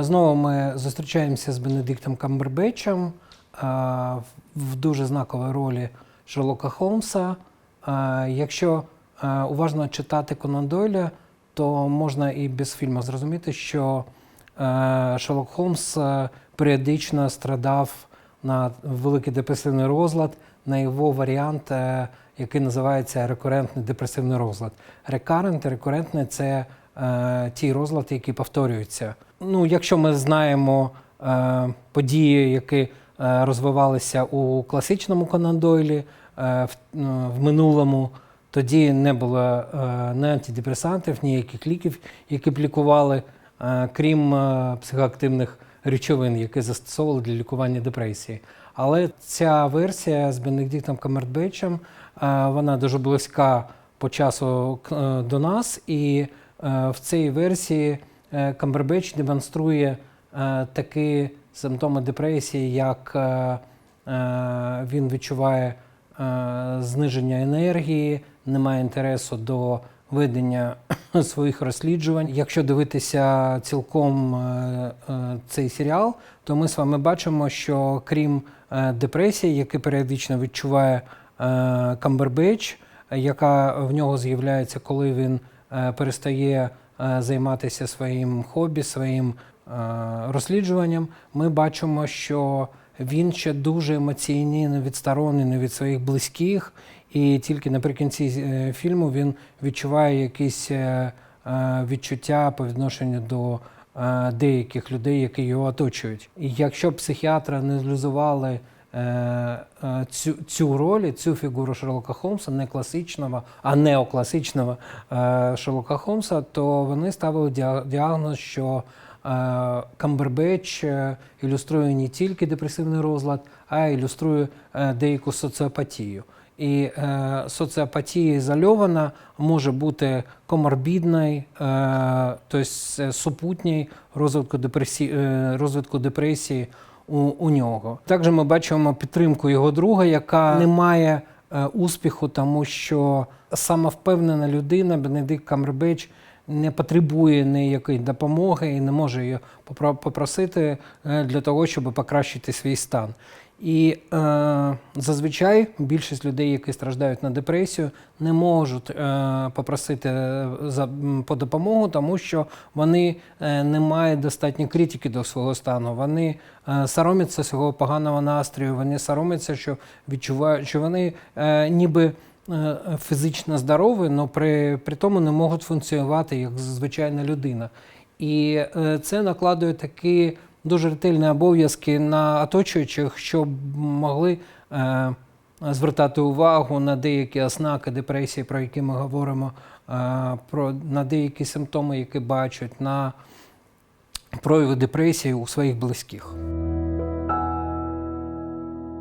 Знову ми зустрічаємося з Бенедиктом Камбербечем в дуже знаковій ролі Шерлока Холмса. Якщо уважно читати Конан Дойля, то можна і без фільму зрозуміти, що Шерлок Холмс періодично страдав на великий депресивний розлад, на його варіант, який називається рекурентний депресивний розлад. Рекарент, рекурентний це ті розлади, які повторюються. Ну, якщо ми знаємо е, події, які е, розвивалися у класичному Конан Дойлі е, в, ну, в минулому, тоді не було е, ні антидепресантів, ніяких ліків, які б лікували, е, крім е, психоактивних речовин, які застосовували для лікування депресії. Але ця версія з Бенедиктом Камербечем, е, вона дуже близька по часу е, до нас, і е, в цій версії е, Камбербеч демонструє е, такі симптоми депресії, як е, він відчуває зниження енергії, немає інтересу до ведення своїх розслідувань. Якщо дивитися цілком цей серіал, то ми з вами бачимо, що крім депресії, яку періодично відчуває Камбербеч, е, яка в нього з'являється, коли він перестає займатися своїм хобі, своїм е, розслідуванням, ми бачимо, що він ще дуже емоційний, відсторонений від своїх близьких, і тільки наприкінці е, фільму він відчуває якісь е, е, відчуття по відношенню до е, деяких людей, які його оточують. І якщо психіатри аналізували е, е, цю, цю роль, цю фігуру Шерлока Холмса, не класичного, а неокласичного е, Шерлока Холмса, то вони ставили діагноз, що е, Камбербеч е, ілюструє не тільки депресивний розлад, а й ілюструє е, деяку соціопатію. І е, соціопатія ізольована може бути коморбідною, е, тобто е, супутній розвитку депресії, е, розвитку депресії у, у нього. Також ми бачимо підтримку його друга, яка не має е, успіху, тому що самовпевнена людина, Бенедикт Камербеч не потребує ніякої допомоги і не може її попросити е, для того, щоб покращити свій стан. І е, зазвичай більшість людей, які страждають на депресію, не можуть е, попросити е, за, по допомогу, тому що вони е, не мають достатньо критики до свого стану. Вони е, соромляться свого поганого настрою, вони соромляться, що відчувають, що вони е, ніби е, фізично здорові, але при, при тому не можуть функціонувати як звичайна людина. І е, це накладує такі дуже ретельні обов'язки на оточуючих, щоб могли е, звертати увагу на деякі ознаки депресії, про які ми говоримо, е, про, на деякі симптоми, які бачать, на прояви депресії у своїх близьких.